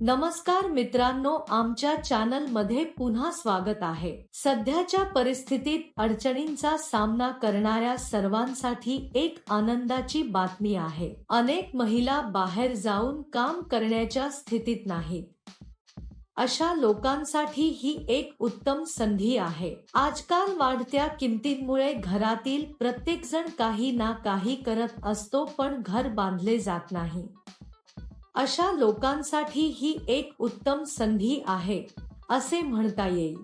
नमस्कार मित्रांनो आमच्या चॅनलमध्ये पुन्हा स्वागत आहे. सध्याच्या परिस्थितीत अडचणींचा सामना करणाऱ्या सर्वांसाठी एक आनंदाची बातमी आहे. अनेक महिला बाहेर जाऊन काम करण्याच्या स्थितीत नाहीत. अशा लोकांसाठी ही एक उत्तम संधी आहे. आजकाल वाढत्या किमतींमुळे घरातील प्रत्येक जण काही ना काही करत असतो पण घर बांधले जात नाही. अशा लोकांसाठी ही एक उत्तम संधी आहे असे म्हणता येईल.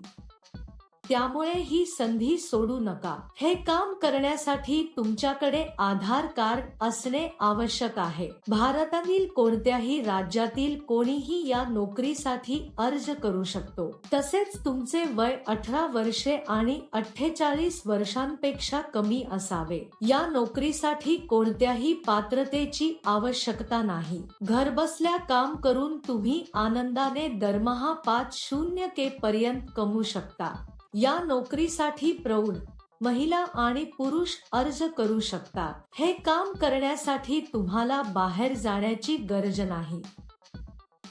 त्यामुळे ही संधी सोडू नका. हे काम करण्यासाठी तुमच्याकडे आधार कार्ड असणे आवश्यक आहे. भारतातील कोणत्याही राज्यातील कोणीही या नोकरीसाठी अर्ज करू शकतो. तसेच तुमचे वय अठरा वर्षे आणि अठ्ठेचाळीस वर्षांपेक्षा कमी असावे. या नोकरीसाठी कोणत्याही पात्रतेची आवश्यकता नाही. घरबसल्या काम करून तुम्ही आनंदाने दरमहा पाच शून्य के पर्यंत कमवू शकता. या नोकरीसाठी प्रौढ महिला आणि पुरुष अर्ज करू शकतात. हे काम करण्यासाठी तुम्हाला बाहेर जाण्याची गरज नाही.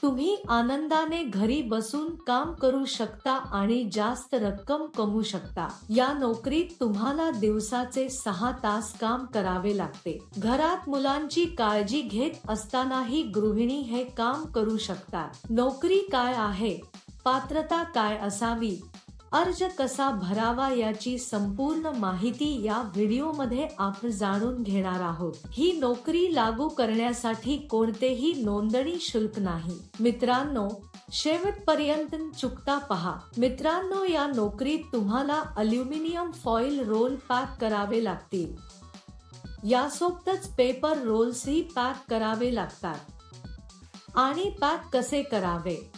तुम्ही आनंदाने घरी बसून काम करू शकता आणि जास्त रक्कम कमवू शकता. या नोकरीत तुम्हाला दिवसाचे सहा तास काम करावे लागते. घरात मुलांची काळजी घेत असतानाही गृहिणी हे काम करू शकतात. नोकरी काय आहे? पात्रता काय असावी? अर्ज कसा भरावा याची संपूर्ण माहिती या व्हिडिओमध्ये आपण जाणून घेणार आहोत. ही नोकरी लागू करण्यासाठी कोणतेही नोंदणी शुल्क नाही. मित्रांनो शेवटपर्यंत चुकता पहा. मित्रांनो या नोकरीत तुम्हाला अल्युमिनियम फॉइल रोल पॅक करावे लागतील. यासोबतच पेपर रोल्सही पॅक करावे लागतात. आणि पॅक कसे करावे?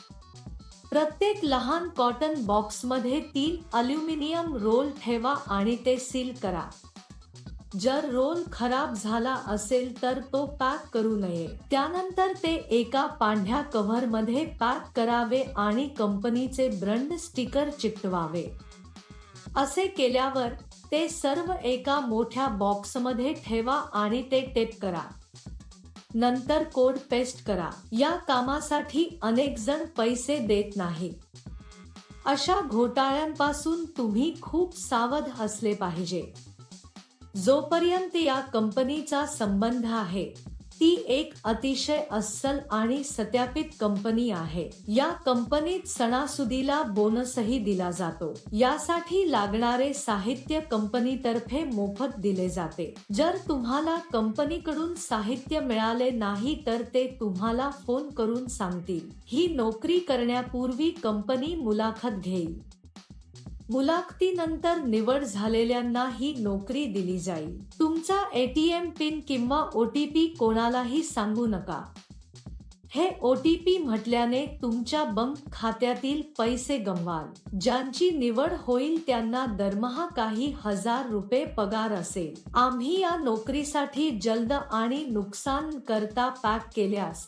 प्रत्येक लहान कॉटन बॉक्समध्ये तीन अल्युमिनियम रोल ठेवा आणि ते सील करा. जर रोल खराब झाला असेल तर तो पॅक करू नये. त्यानंतर ते एका पांढऱ्या कव्हरमध्ये पॅक करावे आणि कंपनीचे ब्रंड स्टिकर चिकटवावे. असे केल्यावर ते सर्व एका मोठ्या बॉक्समध्ये ठेवा आणि ते टेप करा. नंतर कोड पेस्ट करा. या कामासाठी अनेक जण पैसे देत नाही. अशा घोटाळ्यांपासून तुम्ही खूप सावध असले पाहिजे. जोपर्यंत या कंपनीचा संबंध आहे ती एक अतिशय अस्सल आणि सत्यापित कंपनी आहे. या कंपनीत सणासुदीला बोनसही दिला जातो. यासाठी लागणारे साहित्य कंपनीतर्फे मोफत दिले जाते. जर तुम्हाला कंपनीकडून साहित्य मिळाले नाही तर ते तुम्हाला फोन करून सांगतील. ही नोकरी करण्यापूर्वी कंपनी मुलाखत घेईल. मुलाखतीनंतर निवड झालेल्यांना ही नोकरी दिली जाईल. तुमचा एटीएम पिन किंवा ओटीपी कोणालाही सांगू नका. हे ओटीपी म्हटल्याने तुमच्या बँक खात्यातील पैसे गमवाल. ज्यांची निवड होईल त्यांना दरमहा काही हजार रुपये पगार असेल. आम्ही या नोकरीसाठी जलद आणि नुकसान करता पॅक केल्यास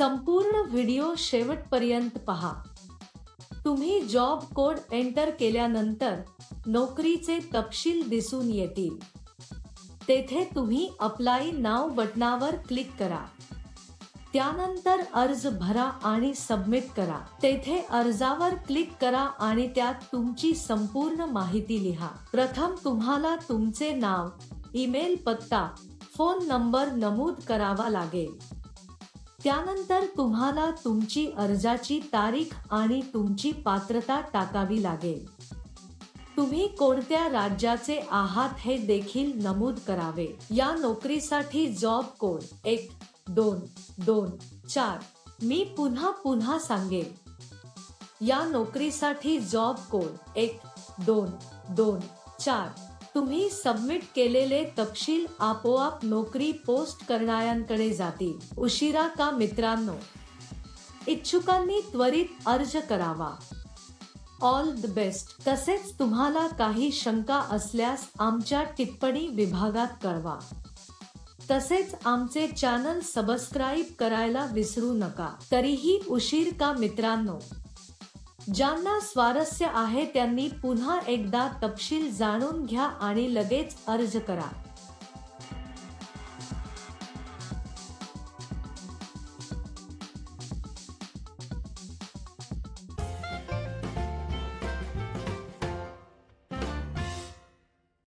संपूर्ण व्हिडिओ शेवटपर्यंत पहा. तुम्ही जॉब कोड एंटर केल्यानंतर नोकरीचे तपशील दिसून येतील. तेथे तुम्ही अप्लाय नाव बटनावर क्लिक करा. त्यानंतर अर्ज भरा आणि सबमिट करा. तेथे अर्जावर क्लिक करा आणि त्यात तुमची संपूर्ण माहिती लिहा. प्रथम तुम्हाला तुमचे नाव ईमेल पत्ता फोन नंबर नमूद करावा लागेल. त्यानंतर तुम्हाला तुमची अर्जाची तारीख आणि तुमची पात्रता टाकावी लागेल. तुम्ही कोणत्या राज्याचे आहात हे देखील नमूद करावे. या नोकरीसाठी जॉब कोड एक दोन दोन चार. मी पुन्हा पुन्हा सांगेन. या नोकरीसाठी जॉब कोड एक दोन दोन चार. तुम्ही सबमिट केलेले तपशील आपोआप नोकरी पोस्ट करणाऱ्यांकडे जातील. उशिरा का मित्रांनो? इच्छुकांनी त्वरित अर्ज करावा. ऑल द बेस्ट तसेच तुम्हाला काही शंका असल्यास आमच्या टिप्पणी विभागात कळवा. तसेच आमचे चॅनल सबस्क्राईब करायला विसरू नका. तरीही उशीर का मित्रांनो? ज्यांना स्वारस्य आहे त्यांनी पुन्हा एकदा तपशील जाणून घ्या आणि लगेच अर्ज करा.